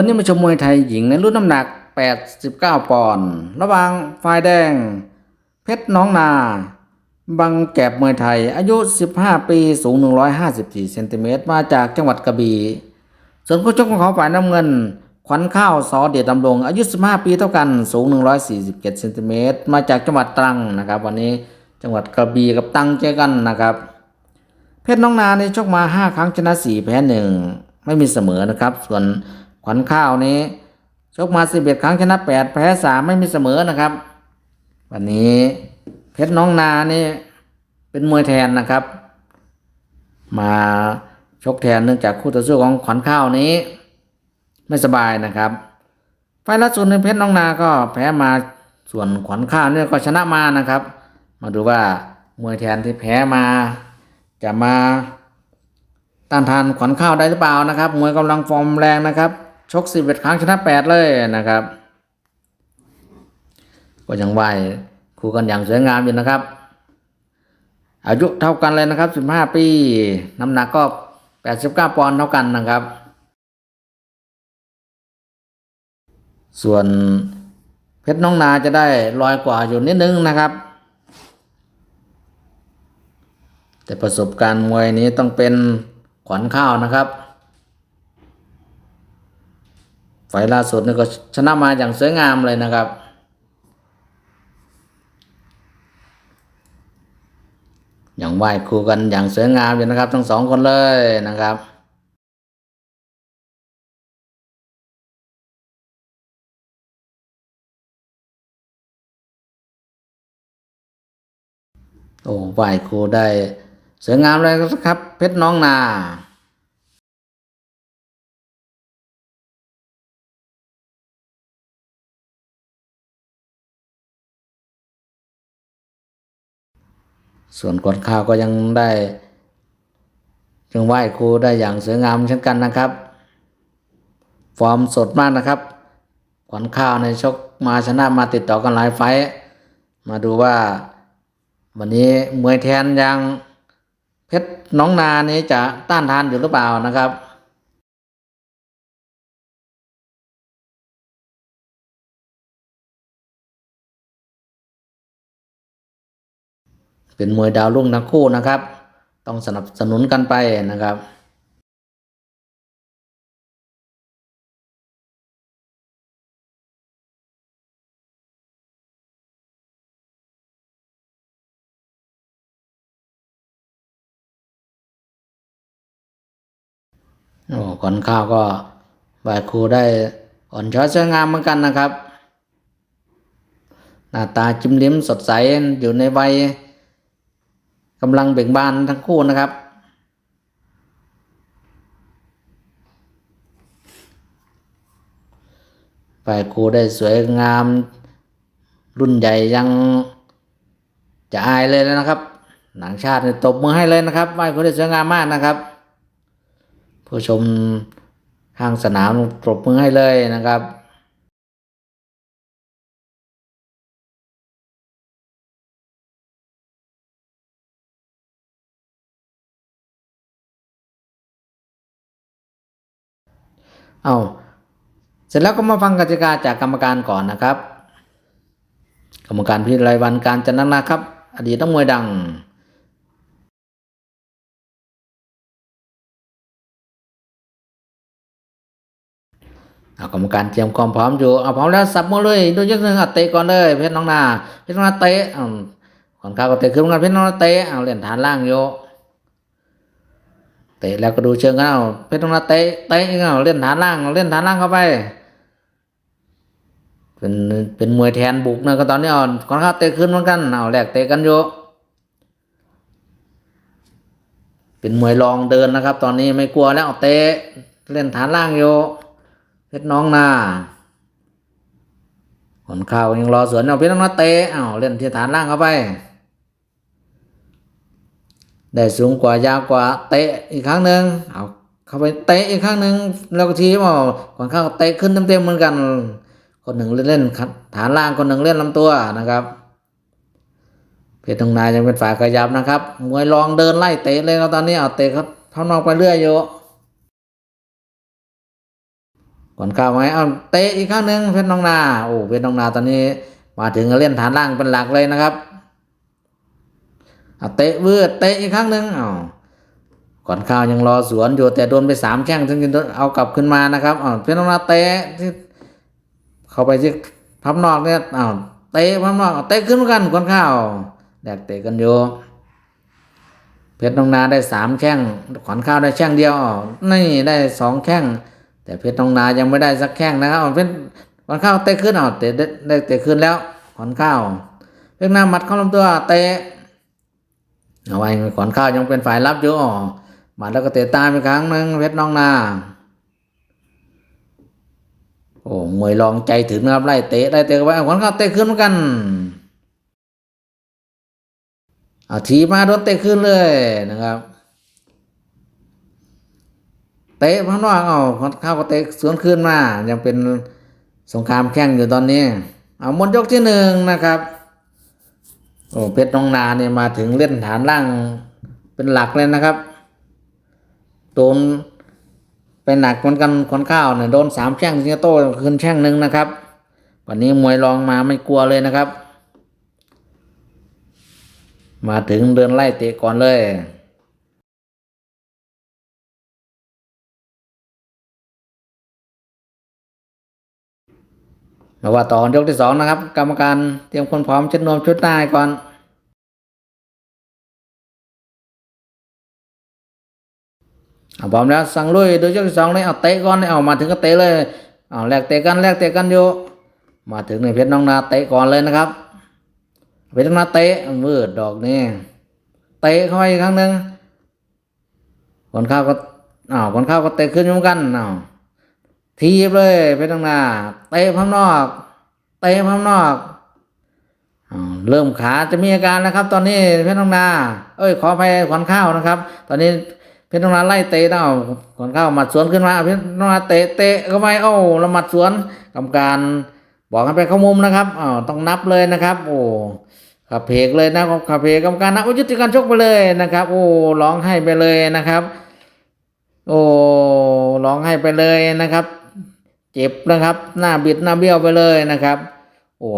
วันนี้มาชมมวยไทยหญิงในรุ่นน้ำหนัก 89 ปอนด์ระหว่างฝ่ายแดง เพชรน้องนา บังแกบมวยไทย อายุ 15 ปีสูง 154 เซนติเมตรมาจากจังหวัดกระบี่ส่วนผู้ชกของเขาฝ่ายน้ำเงิน ขวัญข้าวสอเดียดดำรงอายุ 15 ปีเท่ากันสูง 147 เซนติเมตรมาจากจังหวัดตรังนะครับ วันนี้จังหวัดกระบี่กับตรังเจอกันนะครับ เพชรน้องนาในชกมา 5 ครั้งชนะ 4 แพ้ 1 ไม่มีเสมอนะครับ ส่วน ขวัญข้าวนี้ชกมา11ครั้งชนะ8แพ้3ไม่มีเสมอนะครับ วันนี้เพชรน้องนานี่เป็นมวยแทนนะครับ มาชกแทนเนื่องจากคู่ต่อสู้ของขวัญข้าวนี้ ไม่สบายนะครับไฟล์ล่าสุดในเพชรน้องนาก็แพ้มาส่วนขวัญข้าวเนี่ยก็ชนะมานะครับ มาดูว่ามวยแทนที่แพ้มา จะมาต้านทานขวัญข้าวได้หรือเปล่านะครับ มวยกำลังฟอร์มแรงนะครับ ชกสิบเอ็ดครั้งชนะแปดเลยนะครับ ก็ยังไหวคู่กันอย่างสวยงามอยู่นะครับ อายุเท่ากันเลยนะครับสิบห้าปี น้ำหนักก็แปดสิบเก้าปอนด์เท่ากันนะครับ ส่วนเพชรน้องนาจะได้ลอยกว่าอยู่นิดนึงนะครับ แต่ประสบการณ์มวยนี้ต้องเป็นขวัญข้าวนะครับ ไฟล่าสุดนี่ก็ชนะมาอย่างสวยงามเลยนะครับ อย่างไหวคู่กันอย่างสวยงามอยู่นะครับ ทั้งสองคนเลยนะครับโอ้ไหวครูได้สวยงามเลยครับ เพชรน้องนา ส่วนกดข้าวก็ยังได้ยังไหวครูได้อย่างสวยงามเช่นกันนะครับ ฟอร์มสดมากนะครับ ขวัญข้าวในชกมาชนะมาติดต่อกันหลายไฟ มาดูว่า วันนี้มวยแทนยังเพชรน้องนานี้จะต้านทานอยู่หรือเปล่านะครับ เป็นมวยดาวรุ่งทั้งคู่นะครับ ต้องสนับสนุนกันไปนะครับโอ้ก่อนข้าวก็ไหวครูได้อ่อนช้อยสวยงามเหมือนกันนะครับ หน้าตาจิ้มลิ้มสดใสอยู่ในวัย กำลังเบ่งบานทั้งคู่นะครับ ฝ่ายครูได้สวยงาม รุ่นใหญ่ยังจะอายเลยแล้วนะครับ หนังชาติตบมือให้เลยนะครับฝ่ายครูได้สวยงามมากนะครับ ผู้ชมข้างสนามปรบมือให้เลยนะครับ เอาเสร็จแล้วก็มาฟังกติกาจากกรรมการก่อนนะครับ กรรมการพิไรวันการจันนะครับ อดีตนักมวยดังเอากรรมการเตรียมความพร้อมอยู่เอาพร้อมแล้วสับมือเลยดูยกหนึ่งอะเตะก่อนเลยเพชรน้องนาเพชรน้องนาเตะอ่อนข้าวก็เตะขึ้นกันเพชรน้องนาเตะเอาเล่นฐานล่างโย เตะแล้วก็ดูเชิงกันเอาเพชรน้องนาเตะเตะเอาเล่นฐานล่างเล่นฐานล่างเข้าไป เป็นเป็นมวยแทนบุกนะก็ตอนนี้อ่อนขอนข้าวเตะขึ้นเหมือนกันเอาแลกเตะกันโยเป็นมวยรองเดินนะครับ ตอนนี้ไม่กลัวแล้วเตะเล่นฐานล่างโยเพชรน้องนาขนข้าวยังรอสวนเอาเพชรน้องนาเตะเอาเล่นที่ฐานล่างเข้าไป ได้สูงกว่ายาวกว่าเตะอีกครั้งหนึ่งเอาเข้าไปเตะอีกครั้งหนึ่งแล้วก็ทีว่าขนข้าวเตะขึ้นเต็มๆเหมือนกัน คนหนึ่งเล่นฐานล่างคนหนึ่งเล่นลำตัวนะครับ เพชรน้องนายังเป็นฝ่ายขยับนะครับมวยรองเดินไล่เตะเลยครับตอนนี้เอาเตะครับเข้านอกไปเรื่อยอยู่ก่อนเข้าไหมเอาเตะอีกครั้งหนึ่งเพชรนองนาโอ้เพชรนองนาตอนนี้มาถึงเล่นฐานล่างเป็นหลักเลยนะครับ เอาเตะวืดเตะอีกครั้งหนึ่งอ้าก่อนข้าวยังรอสวนอยู่แต่โดนไปสามแข้งถึงจะเอากลับขึ้นมานะครับอ้าเพชรน้องนาเตะที่เข้าไปที่พับนอกเนี่ยอ้าเตะพับนอกเตะขึ้นเหมือนกันก่อนข้าวแดกเตะกันอยู่เพชรน้องนาได้สามแข้งขวัญข้าวได้แข้งเดียวนี่ได้สองแข้งแต่เพชรน้องนายังไม่ได้สักแข้งนะครับเพชรขวัญข้าวเตะขึ้นอ้าเตะได้เตะขึ้นแล้วขวัญข้าวเพชรนาหมัดเข้าลำตัวเตะ เอาไว้ขวัญข้าวยังเป็นฝ่ายรับอยู่อ้อหมัดแล้วก็เตะตามอีกครั้งหนึ่งเพชรน้องนาโอ้มวยลองใจถึงนะครับไล่เตะไล่เตะไปขวัญข้าวเตะขึ้นเหมือนกันเอาทีมาโดนเตะขึ้นเลยนะครับเตะพันว่าเอาเข้าวก็เตะสวนขึ้นมา ยังเป็นสงครามแข่งอยู่ตอนนี้ เอาหมดยกที่หนึ่งนะครับ โอ้เพชรน้องนาเนี่ยมาถึงเล่นฐานล่างเป็นหลักเลยนะครับ โดนไปหนักเหมือนกันคนข้าวเนี่ยโดนสามแช่งสิงโตขึ้นแช่งหนึ่งนะครับ วันนี้มวยรองมาไม่กลัวเลยนะครับ มาถึงเดินไล่เตะก่อนเลย มาว่าต่อยกที่สองนะครับ กรรมการเตรียมคนพร้อมช็ดนวมชุดหน้าก่อนเอาพร้อมแล้วสั่งลุยโดูยกที่สองเลยเอาเตะก่อนเลยเอามาถึงก็เตะเลยเอาแลกเตะกันแลกเตะกันอยู่มาถึงในเพชรน้องนาเตะก่อนเลยนะครับเพชรน้องนาเตะมืดดอกนี่เตะเข้าไปอีกครั้งหนึ่งคนข้าวก็อ้าวคนข้าวก็เตะขึ้นเหมือนกันอ้าว ทีบเลยเพชรน้องนาเตะพับนอกเตะพับนอกเริ่มขาจะมีอาการแล้วครับ ตอนนี้เพชรน้องนา เอ้ย ขอไปขวัญข้าวนะครับ ตอนนี้เพชรน้องนาไล่เตะเอาขวัญข้าวหมัดสวนขึ้นมาเพชรน้องนาเตะเตะเข้าไปโอ้แล้วหมัดสวนกรรมการบอกกันไปเข้ามุมนะครับอ้าวต้องนับเลยนะครับ โอ้ขับเพกเลยนะครับขับเพกกรรมการนับยุติการชกไปเลยนะครับ โอ้ร้องให้ไปเลยนะครับ โอ้ร้องให้ไปเลยนะครับ เจ็บนะครับ หน้าบิดหน้าเบี้ยวไปเลยนะครับ โอ้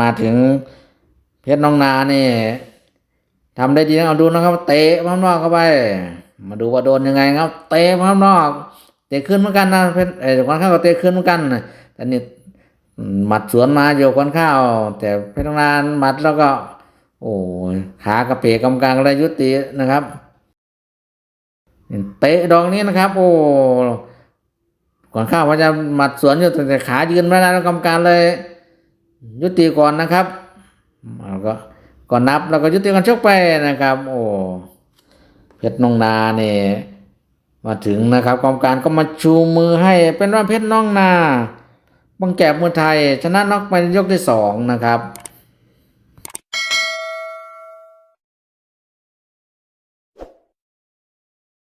มาถึงเพชรน้องนานี่ทำได้ดีนะเอาดูนะครับ เตะพับนอกเข้าไป มาดูว่าโดนยังไงครับ เตะพับนอก เตะขึ้นเหมือนกันนะเพชรเออควันข้าวก็เตะขึ้นเหมือนกันแต่นี่หมัดสวนมาอยู่ควันข้าว แต่เพชรน้องนาหมัดแล้วก็ โอ้ขากระเพกกำกลางเลยยุตินะครับ เตะดอกนี้นะครับ โอ้ ก่อนข้าวว่าจะหมัดสวนอยู่แต่ขายืนไม่ได้แล้วกรรมการเลย ยุติก่อนนะครับแล้วก็ก่อนนับแล้วก็ยุติการชกไปนะครับ โอ้เพชรน้องนาเนี่ยมาถึงนะครับกรรมการก็มาชูมือให้เป็นว่าเพชรน้องนาบังแกบมือไทย ชนะน็อกไปยกที่สองนะครับ